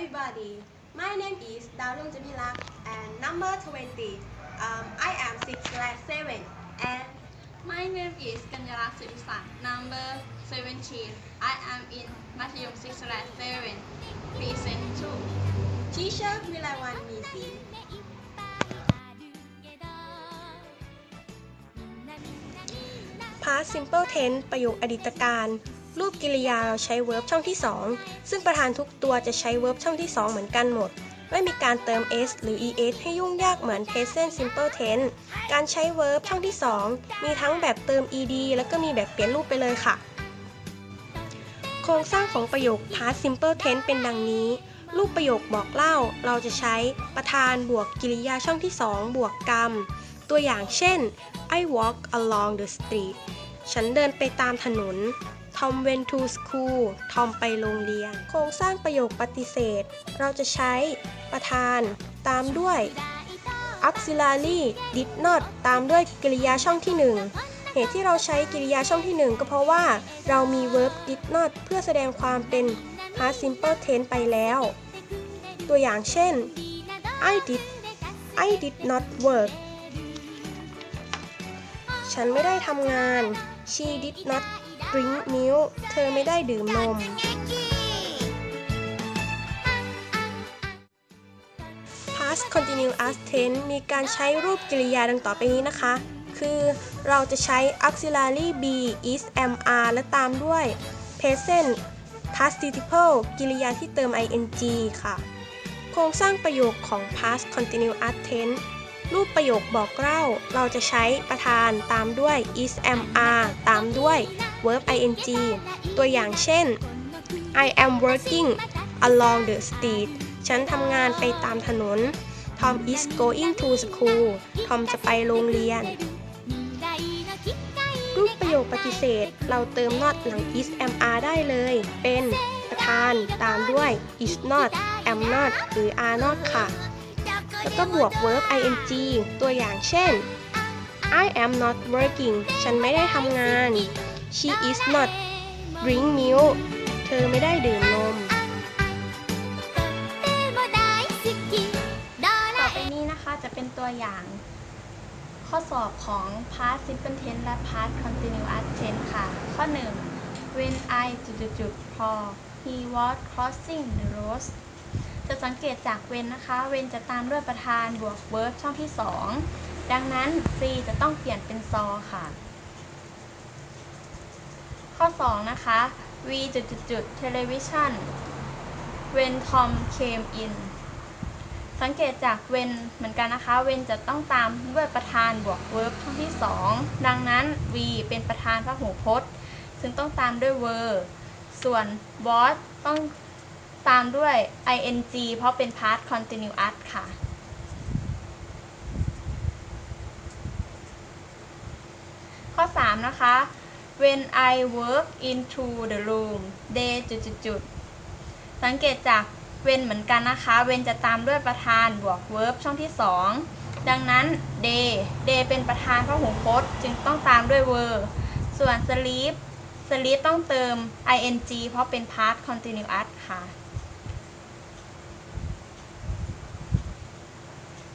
everybody. My name is Dawlung Jamila and number 20. Um, I am 6 slash 7 and My name is Kanyara Sirisan, number 17. I am in Mathayom 6 7, present 2. teacher Vilawan Misi. past simple tense ประโยคอดีตการ รูปกริยาเราใช้ verb ช่องที่ 2 ซึ่งประธานทุกตัวจะใช้ verb ช่องที่ 2 เหมือนกันหมด ไม่มีการเติม s หรือ es ให้ยุ่งยากเหมือน present simple tense การใช้ verb ช่องที่ 2 มีทั้งแบบเติม ed แล้วก็มีแบบเปลี่ยนรูปไปเลยค่ะ โครงสร้างของประโยค past simple tense เป็นดังนี้ รูปประโยคบอกเล่า เราจะใช้ประธานบวกกริยาช่องที่ 2 บวกกรรม ตัวอย่างเช่น I walk along the street ฉันเดินไปตามถนน Tom went to school ทอมไปโรงเรียน โครงสร้างประโยคปฏิเสธ เราจะใช้ประธาน ตามด้วย auxiliary did not ตามด้วยกริยาช่องที่ 1 เหตุที่เราใช้กริยาช่องที่ 1 ก็เพราะว่าเรามี verb did not เพื่อแสดงความเป็น past simple tense ไปแล้ว ตัวอย่างเช่น I did I did not work ฉันไม่ได้ทำงาน She did not drink milk เธอไม่ได้ดื่มนม past continuous tense มีการใช้รูปกริยาดังต่อไปนี้นะคะ คือเราจะใช้ auxiliary be is am are และตามด้วย present participle กริยาที่เติม ing ค่ะ โครงสร้างประโยคของ past continuous tense รูปประโยคบอกเล่า เราจะใช้ประธานตามด้วย is am are ตามด้วย verb ing ตัวอย่างเช่น I am working along the street ฉันทำงานไปตามถนน Tom is going to school ทอมจะไปโรงเรียน รูปประโยคปฏิเสธ เราเติม not หลัง is am are ได้เลย เป็นประธานตามด้วย is not am not หรือ are not ค่ะ แล้วก็บวก verb ing ตัวอย่างเช่น I am not working ฉันไม่ได้ทำงาน She is not drink milk เธอไม่ได้ดื่มนม ต่อไปนี้นะคะจะเป็นตัวอย่าง ข้อสอบของ past simple tense และ past continuous tense ค่ะ ข้อ 1 when I จุดจุดจุดพอ he was crossing the road จะสังเกตจาก when นะคะ when จะตามด้วยประธานบวก verb ช่องที่ 2 ดังนั้น C จะต้องเปลี่ยนเป็น saw ค่ะ ข้อ 2 นะคะ V จุดจุดจุด television when Tom came in สังเกตจาก when เหมือนกันนะคะ when จะต้องตามด้วยประธานบวก verb ช่องที่ 2 ดังนั้น v เป็นประธานพหูพจน์ ซึ่งต้องตามด้วย were ส่วน was ต้องตามด้วย ing เพราะเป็น past continuous ค่ะข้อ 3 นะคะ when I walk into the room they จุดจุดสังเกตจาก when เหมือนกันนะคะ when จะตามด้วยประธานบวก verb ช่องที่ 2 ดังนั้น day day เป็นประธานพหูพจน์จึงต้องตามด้วย were ส่วน sleep sleep ต้องเติม ing เพราะเป็น past continuous ค่ะ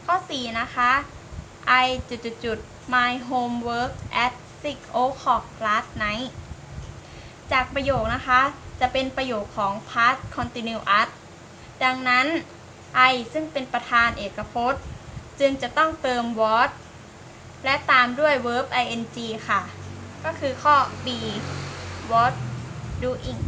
ข้อ 4 นะคะ I จุดจุดจุด my homework at 6 o'clock last night จากประโยคนะคะจะเป็นประโยคของ past continuous ดังนั้น I ซึ่งเป็นประธานเอกพจน์ จึงจะต้องเติม was และตามด้วย verb ing ค่ะ ก็คือข้อ B was doing